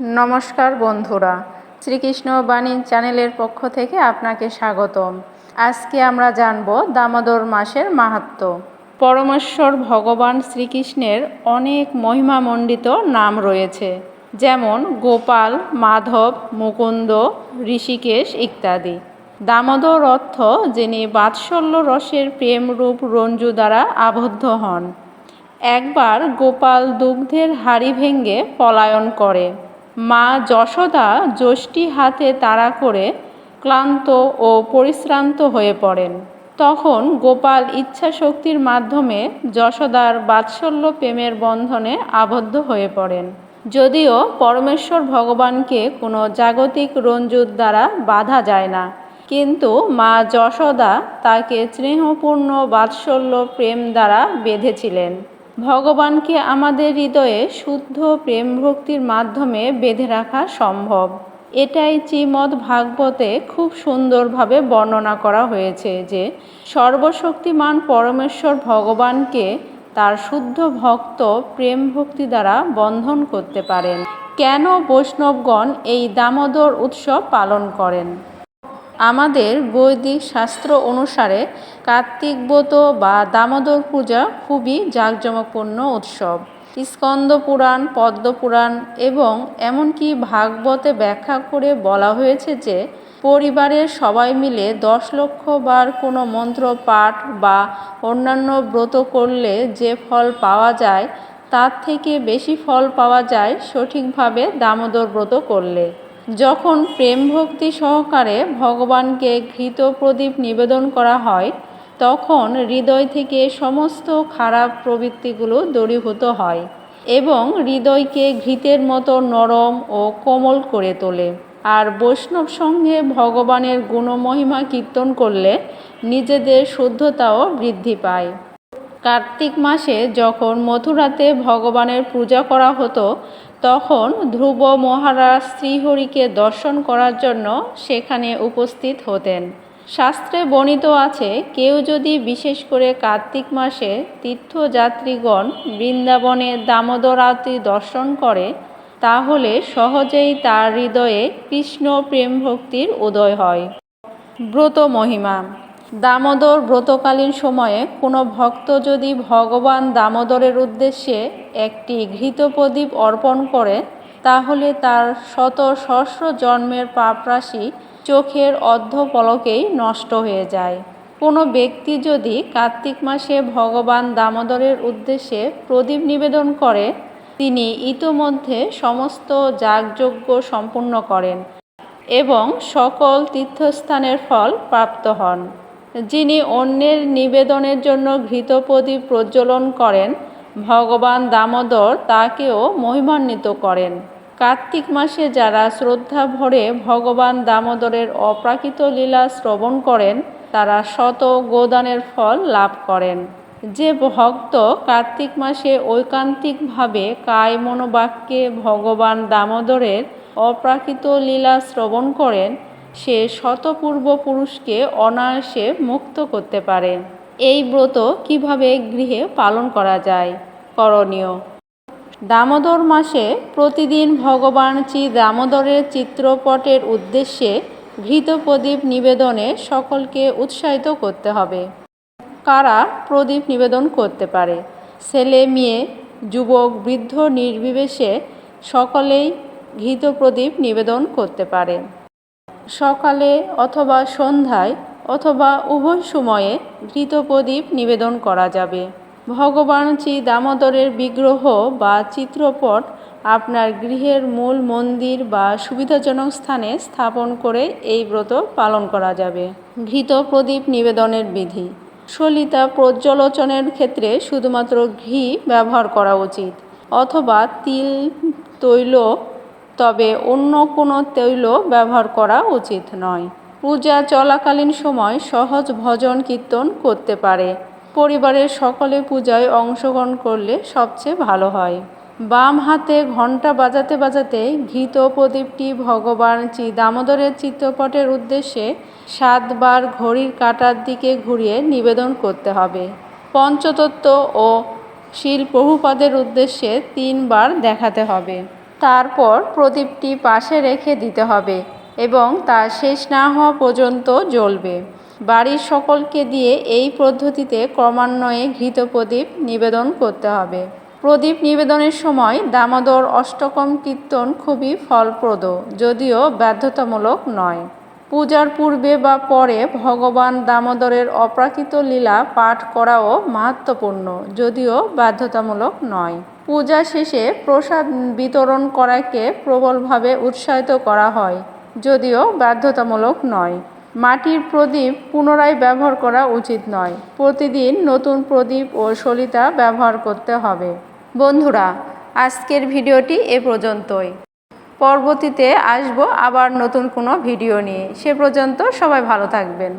নমস্কার বন্ধুরা, শ্রীকৃষ্ণ বাণী চ্যানেলের পক্ষ থেকে আপনাকে স্বাগতম। আজকে আমরা জানব দামোদর মাসের মাহাত্ম্য পরমেশ্বর ভগবান শ্রীকৃষ্ণের অনেক মহিমামণ্ডিত নাম রয়েছে, যেমন গোপাল, মাধব, মুকুন্দ, ঋষিকেশ ইত্যাদি। দামোদর অর্থ যিনি বাৎসল্য রসের প্রেমরূপ রঞ্জু দ্বারা আবদ্ধ হন। একবার গোপাল দুগ্ধের হাড়ি ভেঙে পলায়ন করে। মা যশোদা যষ্টি হাতে তাড়া করে ক্লান্ত ও পরিশ্রান্ত হয়ে পড়েন। তখন গোপাল ইচ্ছাশক্তির মাধ্যমে যশোদার বাৎসল্য প্রেমের বন্ধনে আবদ্ধ হয়ে পড়েন। যদিও পরমেশ্বর ভগবানকে কোনো জাগতিক রঞ্জুর দ্বারা বাধা যায় না, কিন্তু মা যশোদা তাকে স্নেহপূর্ণ বাৎসল্য প্রেম দ্বারা বেঁধেছিলেন। ভগবানকে আমাদের হৃদয়ে শুদ্ধ প্রেম ভক্তির মাধ্যমে বেঁধে রাখা সম্ভব। এটাই শ্রীমদ্ ভাগবতে খুব সুন্দরভাবে বর্ণনা করা হয়েছে যে, সর্বশক্তিমান পরমেশ্বর ভগবানকে তার শুদ্ধ ভক্ত প্রেম ভক্তি দ্বারা বন্ধন করতে পারেন। কেন বৈষ্ণবগণ এই দামোদর উৎসব পালন করেন? আমাদের বৈদিক শাস্ত্র অনুসারে কার্তিক ব্রত বা দামোদর পূজা খুবই জাঁকজমকপূর্ণ উৎসব। স্কন্দ পুরাণ পদ্মপুরাণ এবং এমনকি ভাগবতে ব্যাখ্যা করে বলা হয়েছে যে, পরিবারের সবাই মিলে দশ লক্ষ বার কোনো মন্ত্র পাঠ বা অন্যান্য ব্রত করলে যে ফল পাওয়া যায়, তার থেকে বেশি ফল পাওয়া যায় সঠিকভাবে দামোদর ব্রত করলে। যখন প্রেম ভক্তি সহকারে ভগবানকে ঘৃত প্রদীপ নিবেদন করা হয়, তখন হৃদয় থেকে সমস্ত খারাপ প্রবৃত্তিগুলো দূরীভূত হয় এবং হৃদয়কে ঘৃতের মতো নরম ও কোমল করে তোলে। আর বৈষ্ণব সঙ্গে ভগবানের গুণমহিমা কীর্তন করলে নিজেদের শুদ্ধতাও বৃদ্ধি পায়। কার্তিক মাসে যখন মথুরাতে ভগবানের পূজা করা হতো তখন ধ্রুব মহারাজ শ্রীহরিকে দর্শন করার জন্য সেখানে উপস্থিত হতেন। শাস্ত্রে বর্ণিত আছে, কেউ যদি বিশেষ করে কার্তিক মাসে তীর্থযাত্রীগণ বৃন্দাবনে দামোদর আরতি দর্শন করে, তাহলে সহজেই তার হৃদয়ে কৃষ্ণ প্রেম ভক্তির উদয় হয়। ব্রত মহিমা। দামোদর ব্রতকালীন সময়ে কোনো ভক্ত যদি ভগবান দামোদরের উদ্দেশ্যে একটি ঘৃত প্রদীপ অর্পণ করে, তাহলে তার শত সহস্র জন্মের পাপরাশি চোখের অর্ধ পলকেই নষ্ট হয়ে যায়। কোনো ব্যক্তি যদি কার্তিক মাসে ভগবান দামোদরের উদ্দেশ্যে প্রদীপ নিবেদন করে, তিনি ইতোমধ্যে সমস্ত যাগযজ্ঞ সম্পূর্ণ করেন এবং সকল তীর্থস্থানের ফল প্রাপ্ত হন। যিনি অন্যের নিবেদনের জন্য ঘৃতপ্রদীপ প্রজ্বলন করেন, ভগবান দামোদর তাকেও মহিমান্বিত করেন। কার্তিক মাসে যারা শ্রদ্ধা ভরে ভগবান দামোদরের অপ্রাকৃত লীলা শ্রবণ করেন, তারা শত গোদানের ফল লাভ করেন। যে ভক্ত কার্তিক মাসে ঐকান্তিকভাবে কায় মনোবাক্যে ভগবান দামোদরের অপ্রাকৃত লীলা শ্রবণ করেন সে শতপূর্ব পুরুষকে অনায়াসে মুক্ত করতে পারে। এই ব্রত কীভাবে গৃহে পালন করা যায়? করণীয়। দামোদর মাসে প্রতিদিন ভগবান শ্রী দামোদরের চিত্রপটের উদ্দেশ্যে ঘৃত প্রদীপ নিবেদনে সকলকে উৎসাহিত করতে হবে। কারা প্রদীপ নিবেদন করতে পারে? ছেলে, মেয়ে, যুবক, বৃদ্ধ, নির্বিবেশে সকলেই ঘৃত প্রদীপ নিবেদন করতে পারে। সকালে অথবা সন্ধ্যায় অথবা উভয় সময়ে ঘৃত প্রদীপ নিবেদন করা যাবে। ভগবান শ্রী দামোদরের বিগ্রহ বা চিত্রপট আপনার গৃহের মূল মন্দির বা সুবিধাজনক স্থানে স্থাপন করে এই ব্রত পালন করা যাবে। ঘৃত প্রদীপ নিবেদনের বিধি। সলিতা প্রজ্বলোচনের ক্ষেত্রে শুধুমাত্র ঘি ব্যবহার করা উচিত। অথবা তিল, তৈল তবে অন্য কোনো তৈল ব্যবহার করা উচিত নয়। পূজা চলাকালীন সময় সহজ ভজন কীর্তন করতে পারে। পরিবারের সকলে পূজায় অংশগ্রহণ করলে সবচেয়ে ভালো হয়। বাম হাতে ঘণ্টা বাজাতে বাজাতে ঘৃত প্রদীপটি ভগবান শ্রী দামোদরের চিত্রপটের উদ্দেশ্যে সাতবার ঘড়ির কাটার দিকে ঘুরিয়ে নিবেদন করতে হবে। পঞ্চতত্ত্ব ও শিল প্রভুপাদের উদ্দেশ্যে তিনবার দেখাতে হবে। তারপর প্রদীপটি পাশে রেখে দিতে হবে এবং তা শেষ না হওয়া পর্যন্ত জ্বলবে। বাড়ির সকলকে দিয়ে এই পদ্ধতিতে ক্রমান্বয়ে ঘৃত প্রদীপ নিবেদন করতে হবে। প্রদীপ নিবেদনের সময় দামোদর অষ্টকম কীর্তন খুবই ফলপ্রদ, যদিও বাধ্যতামূলক নয়। পূজার পূর্বে বা পরে ভগবান দামোদরের অপ্রাকৃত লীলা পাঠ করাও মাহাত্মপূর্ণ যদিও বাধ্যতামূলক নয়। পূজা শেষে প্রসাদ বিতরণ করাকে প্রবলভাবে উৎসাহিত করা হয়, যদিও বাধ্যতামূলক নয়। মাটির প্রদীপ পুনরায় ব্যবহার করা উচিত নয়। প্রতিদিন নতুন প্রদীপ ও সলিতা ব্যবহার করতে হবে। বন্ধুরা, আজকের ভিডিওটি এ পর্যন্তই। পরবর্তীতে আসব আবার নতুন কোনো ভিডিও নিয়ে। সে পর্যন্ত সবাই ভালো থাকবেন।